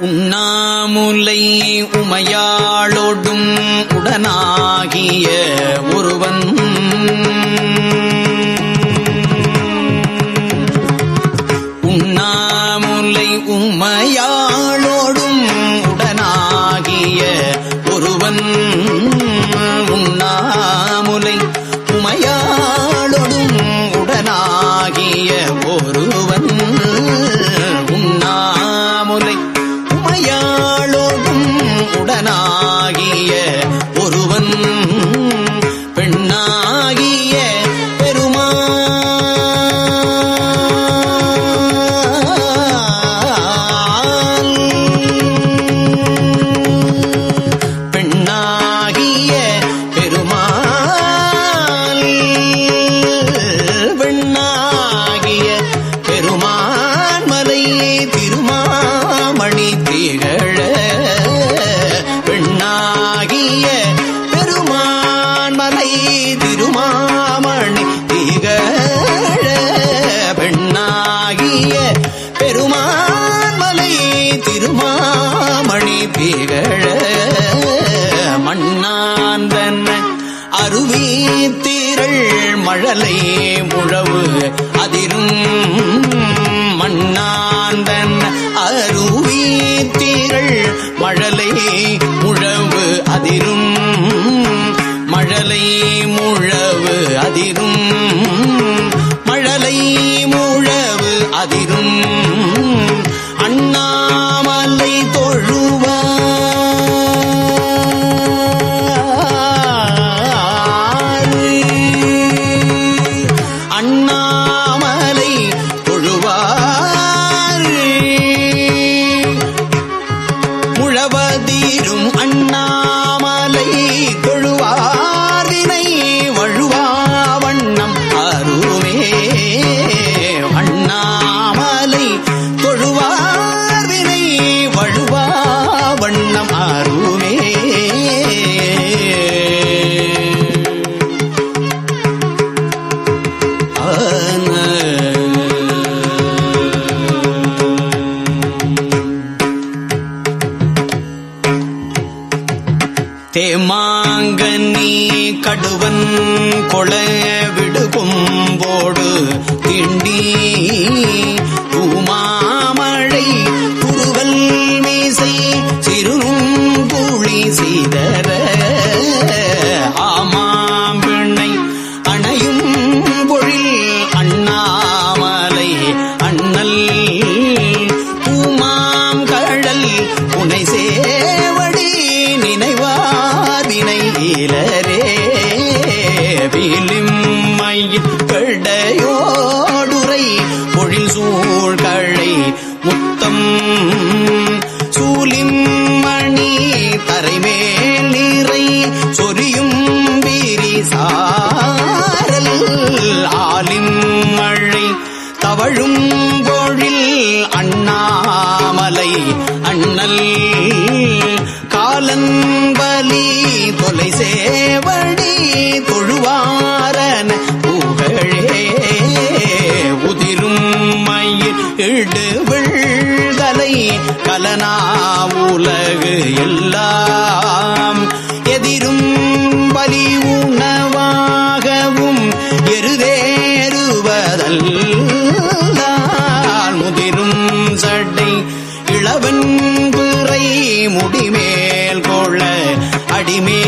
உண்ணாமுலை உமையாளோடும் உடனாகிய ஒருவன் மழலை முழவு அதிரும். மழலை முழவு அதிரும். புனை சேவடி நினைவாதினை இலரே. விளிம்மையில் கடையோடுரை பொழில் சூழ்களை முத்தம். சூலிம்மணி தரைமேல் நீரை சொரியும் வீரிசாரல் ஆலிம் மழை தவழும் அண்ணாமலை அண்ணல் காலன்பலி தொலை சேவடி தொழுவாரன புகழே உதிரும் மயில் இடு விழ்தலை கலனா உலகு எல்லா முடிமேல் கொள்ள அடிமே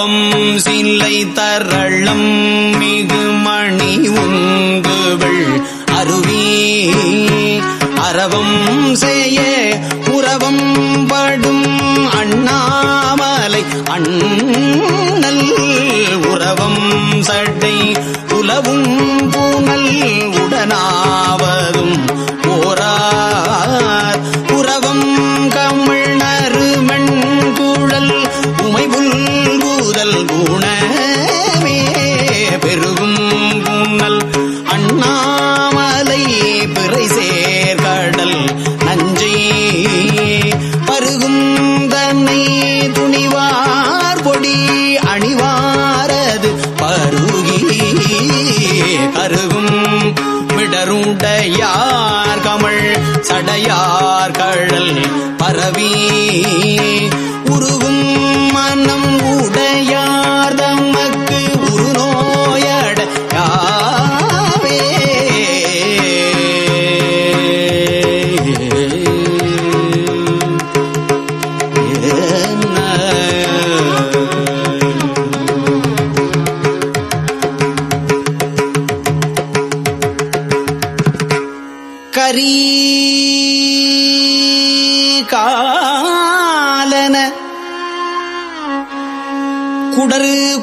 தவம் சில்லை தரளம் மிகு மணி உங்குகள் அருவி. அரவம் செய்ய உறவம் படும் அண்ணாமலை அண்ணல் உறவம் சட்டை உலவும் பூனல் உடனாவதும் ஓரார் மிடருடையார் கமள் சடையார் கழல் பரவி. உருவும் மனம் உடையார்தம்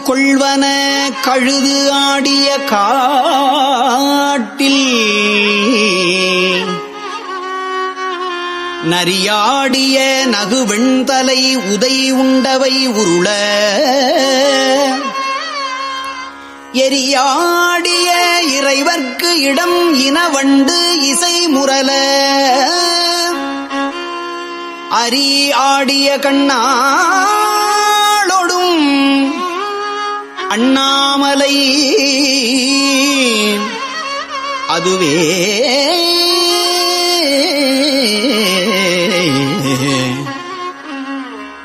கொள்வன கழுது ஆடிய காட்டில். நரியாடிய நகுவெண்தலை உதை உண்டவை உருள. எரியாடிய இறைவர்க்கு இடம் இனவண்டு இசை முரல அரி ஆடிய கண்ணா அண்ணாமலை. அதுவே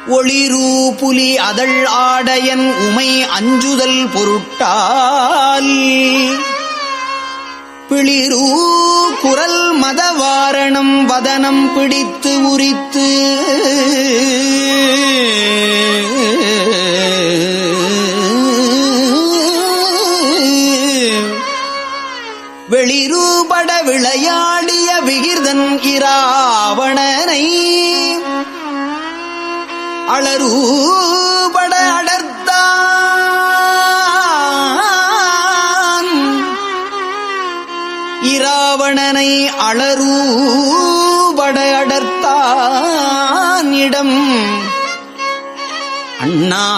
ஒளிரூ புலி அதழ் ஆடையன் உமை அஞ்சுதல் பொருட்டால். பிளிரூ குரல் மதவாரணம் வதனம் பிடித்து உரித்து. ஆட விளையாடிய விகிர்தன் இராவணனை. அளரூபட அடர்த்தான் இராவணனை அளரூபட அடர்த்தான் இடம். அண்ணாமலை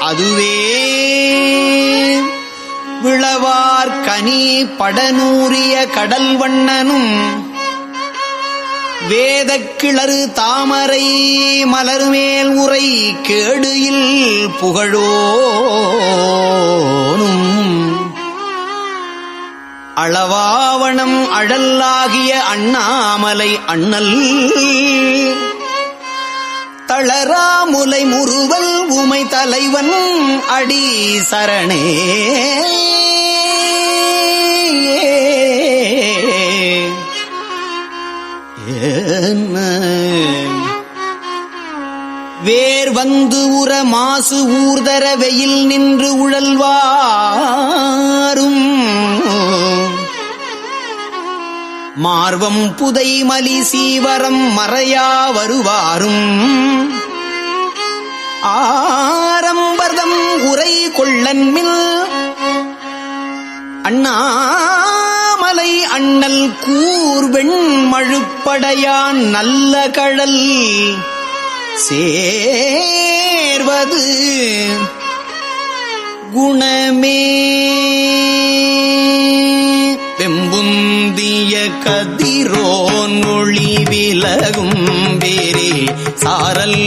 அதுவே. விளவார் கனி படநூறிய கடல் வண்ணனும் வேதக்கிளறு தாமரை மலர்மேல் உரை கேடுயில் புகழோனும். அளவாவணம் அழல்லாகிய அண்ணாமலை அண்ணல் தளராமுலை முருவல் உமை தலைவன் அடி சரணே. வேர் வந்து உற மாசு ஊர்தர வெயில் நின்று உழல்வாரும் மார்வம் புதை மலி சீவரம் மறையா வருவாரும். ஆரம்பர்தம் உரை கொள்ளன்மில் அண்ணாமலை அண்ணல் கூர்வெண் மழுப்படையான் நல்ல கழல். சேர்வது குணமே. வெம்புந்திய கதிரோன் மொழி விலகும் வேறே சாரல்.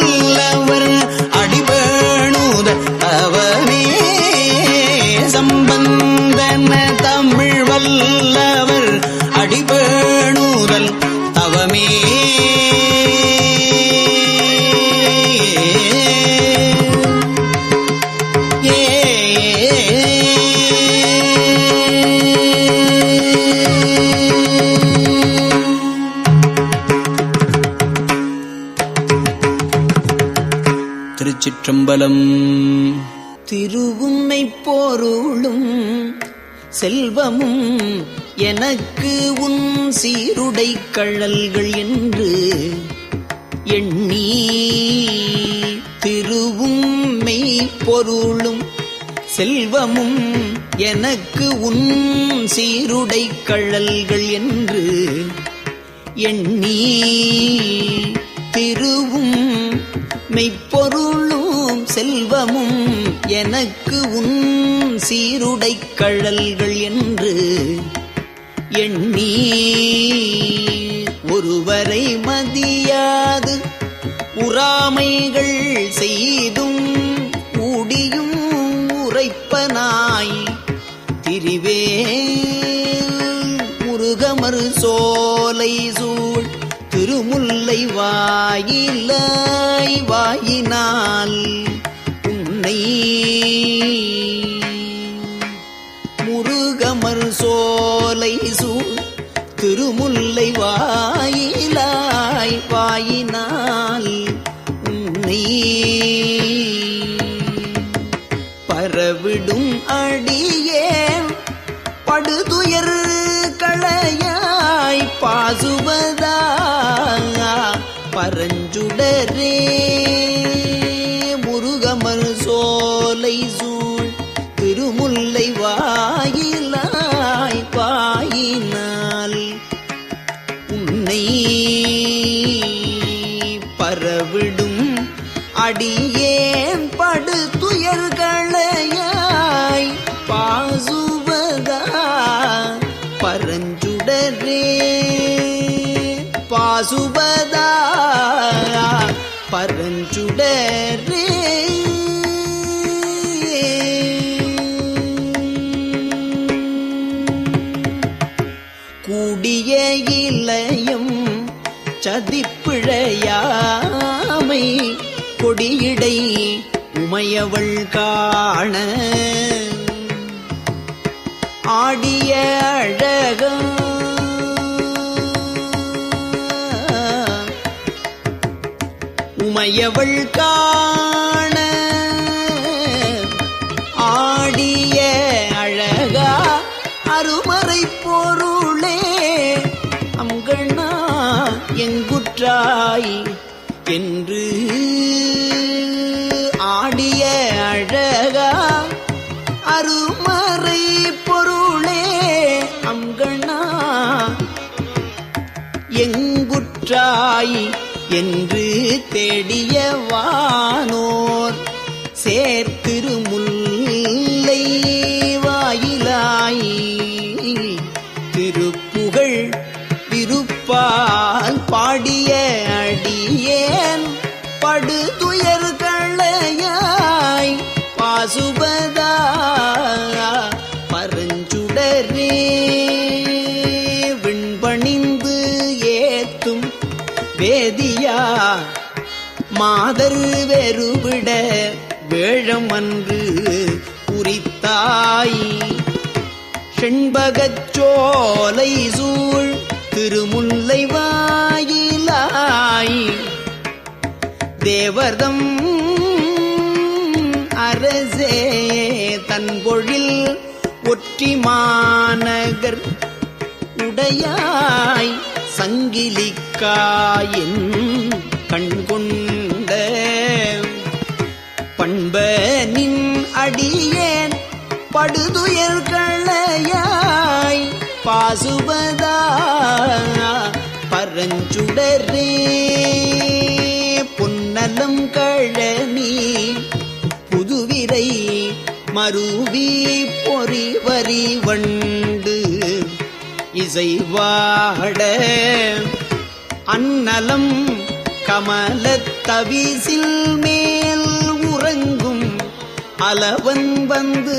love. கழல்கள் என்று எண்ணி திருவும் மெய் பொருளும் செல்வமும் எனக்கு உன் சீருடை கழல்கள் என்று எண்ணி திருவும் மெய்ப்பொருளும் செல்வமும் எனக்கு உன் சீருடை கழல்கள் என்று எண்ணி ஒருவரை மதியாது. உறாமைகள் செய்தும் ஊடியும் உரைப்பனாய். திரிவே முருகமறு சோலை சூழ் திருமுல்லை வாயிலாய் வாயினால். உன்னை முருகமர் சோலை சூழ் திருமுல்லை வா வாயினால் உன்னை அடியேன் இடை உமையவள் காண. ஆடிய அழகம். உமையவள் காண. ஆடிய அழகா அருமறை பொருளே. அங்கண்ணா எங்குற்றாய்? என்று தாய் என்று தேடிய வானோர் சேர்த்திருமுல்லை வாயிலாய் திருப்புகழ் திருப்பால் பாடிய அடியேன் படுதுயர் மாதர் வெறுவிட வேழம் அன்று குறித்தாய் செண்பகச் சோலை சூழ் திருமுல்லை வாயிலாய். தேவர்தம் அரசே தன்பொழில் ஒற்றி மாநகர் உடையாய். சங்கிலிக்காயின் கண்கொண்ட பண்ப நின் அடியேன் படுதுயர் களையாய் பாசுபதா பரஞ்சுடரே. பொன்னலம் கழனி புதுவிரை மருவி பொறி வரி வண்டு இசைவாட அன்னலம் கமலத் தவிசில் மேல் உறங்கும் அலவன் வந்து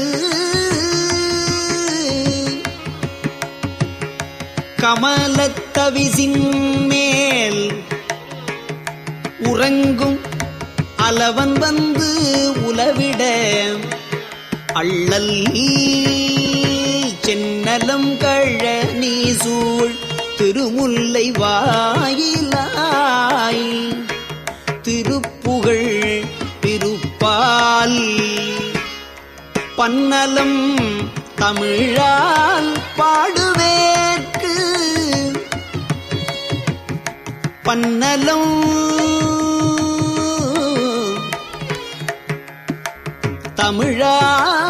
கமலத்தவிசின் மேல் உறங்கும் அலவன் வந்து உலவிட அள்ளல் சென்னலம் கழனி சூழ் திருமுல்லை வாயிலாய். பன்னலம் தமிழால் பாடுவேற்கு. பன்னலம் தமிழால்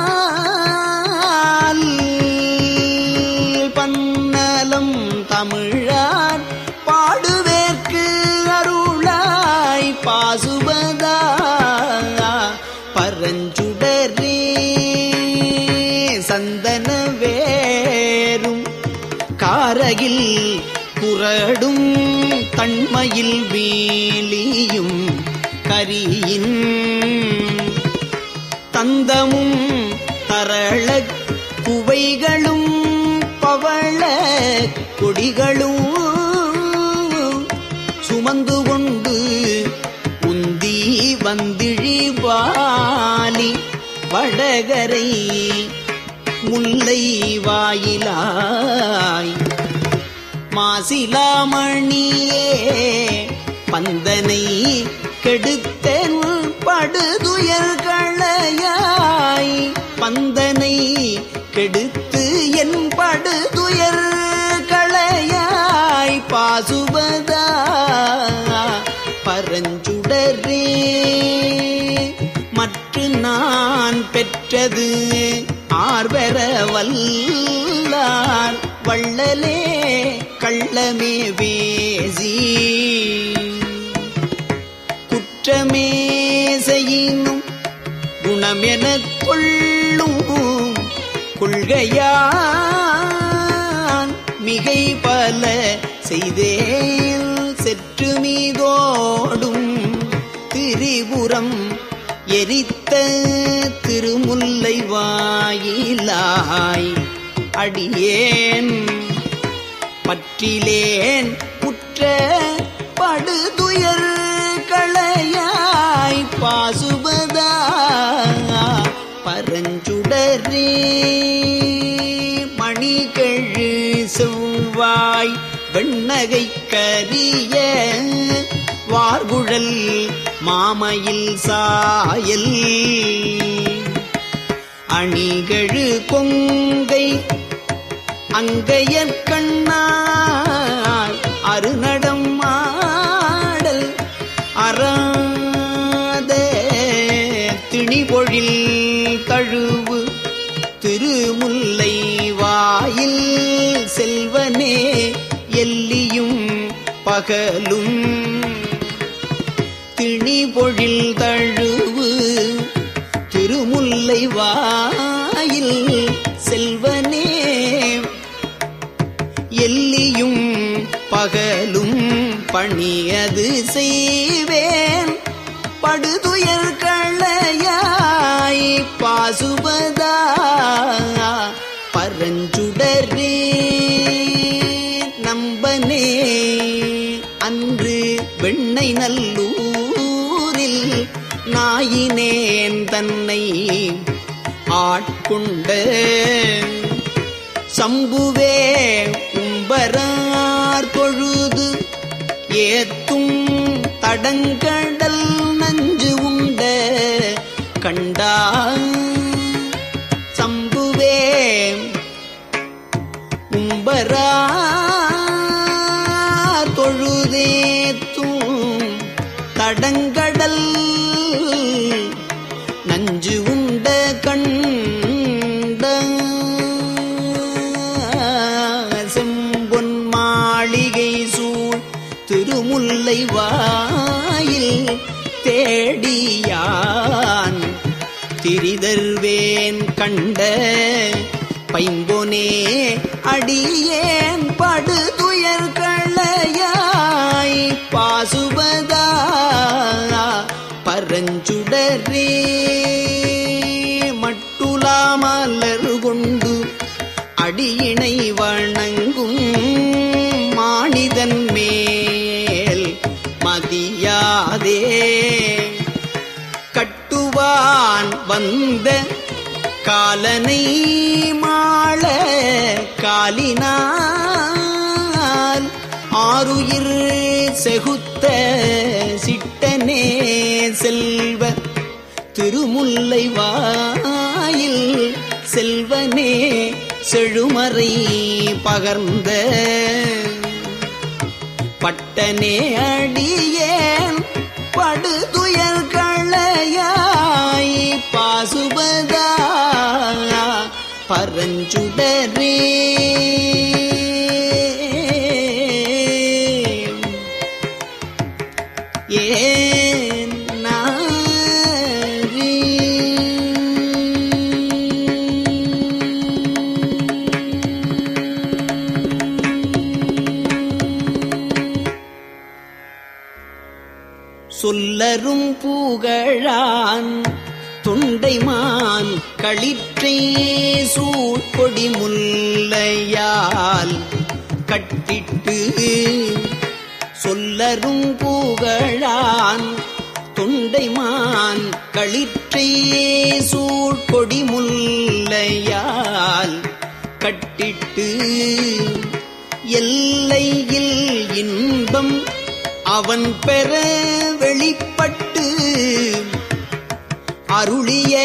மயில் வேலியும் கரியின் தந்தமும் தரள குவைகளும் பவள கொடிகளும் சுமந்து கொண்டு உந்தி வந்திழிவாலி வடகரை முல்லை வாயிலாய் மாசிலாமணியே பந்தனை கெடுத்தன் படுதுயர்களையாய் பந்தனை கெடுத்து என் படுதுயர் களையாய் பாசுபதா பரஞ்சுடரே. மற்ற நான் பெற்றது ஆர்வர வல்லார் வள்ளலே கள்ளமே வேசி. குற்றமே செய்யினும் குணமெனக் கொள்ளும் கொள்கையான் மிகை பல செய்தேன் செற்று மீதோடும் திரிபுரம் எரித்த திருமுல்லை வாயிலாய் அடியேன். பற்றிலேன் புற்ற படுதுயர் களையாய் பாசுபதா பரஞ்சுடரே. மணிகழு செவ்வாய் வெண்ணகை கரிய வார்குழல் மாமையில் சாயல். அணிகழு கொங்கை அங்கையற் கண்ணாய் அருநடம் மாடல் அறாதே திணிபொழில் தழுவு திருமுல்லை வாயில் செல்வனே எல்லியும் பகலும் திணிபொழில் தழுவு திருமுல்லை வாயில் பகலும் பணியது செய்வேன். படுதுயர் களையாய் பாசுபதா பரஞ்சுடரே நம்பனே. அன்று வெண்ணை நல்லூரில் நாயினேன் தன்னை ஆட்கொண்ட. சம்புவே உம்பரார் ஏத்தும் தடங்கடல் நஞ்சு உண்ட கண்டா சம்புவே உம்பரா திரிதர்வேன் கண்ட பைம்பொனே அடியேன் படுதுயர் களையாய் பாசுபதா பரஞ்சுடரே. மட்டுலாமலர் கொண்டு கட்டுவான் வந்த காலனை மாள காலினால். ஆறுயிர் செகுத்த சிட்டனே செல்வ திருமுல்லை வாயில் செல்வனே செழுமறை பகர்ந்த. பட்டனே அடியேன் படுதுயர் களையாய் பாசுபதா பரஞ்சுடரே. சொல்லரும் பூகழான் தொண்டைமான் களிற்றை சூழ்கொடி முல்லையால் கட்டிட்டு சொல்லரும் பூகழான் தொண்டைமான் களிற்றை சூழ்கொடி முல்லையால் கட்டிட்டு எல்லையில் இன்பம் அவன் பெற வெளிப்பட்ட அருளிய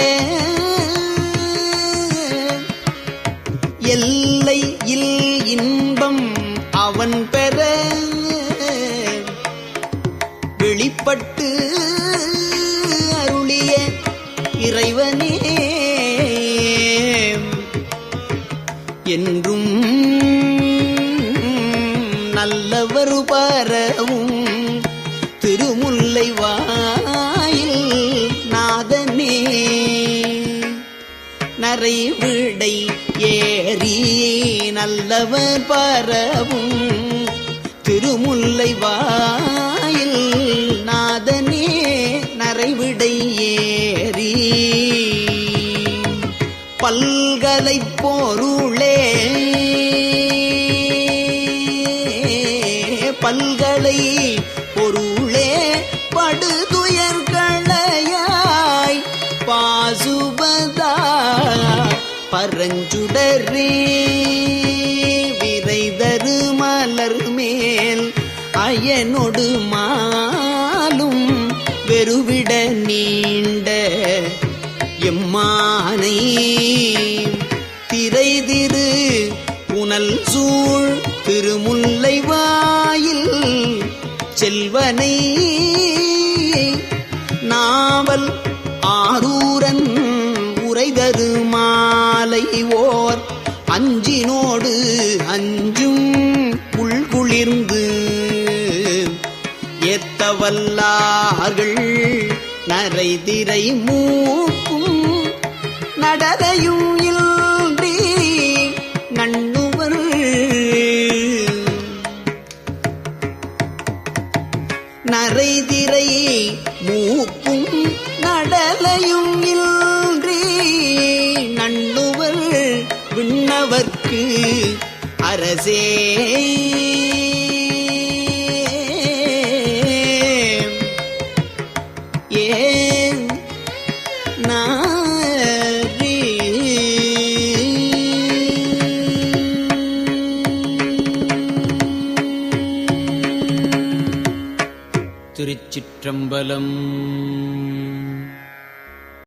எல்லை இல் இன்பம் அவன் பெற வெளிப்பட்டு அருளிய இறைவனே. என்றும் பரவும் திருமுல்லை வாயில் நாதனே நரைவிடை ஏறி. பல்கலை போருளே பல்கலை பொருளே படுதுயர்களையாய் பாசுபதா பரஞ்சுடரே. அயனொடு மாலும் வெறுவிட நீண்ட எம்மானை ஏத்தவல்லார்கள் நரைதிரை மூக்கும் நடரையும்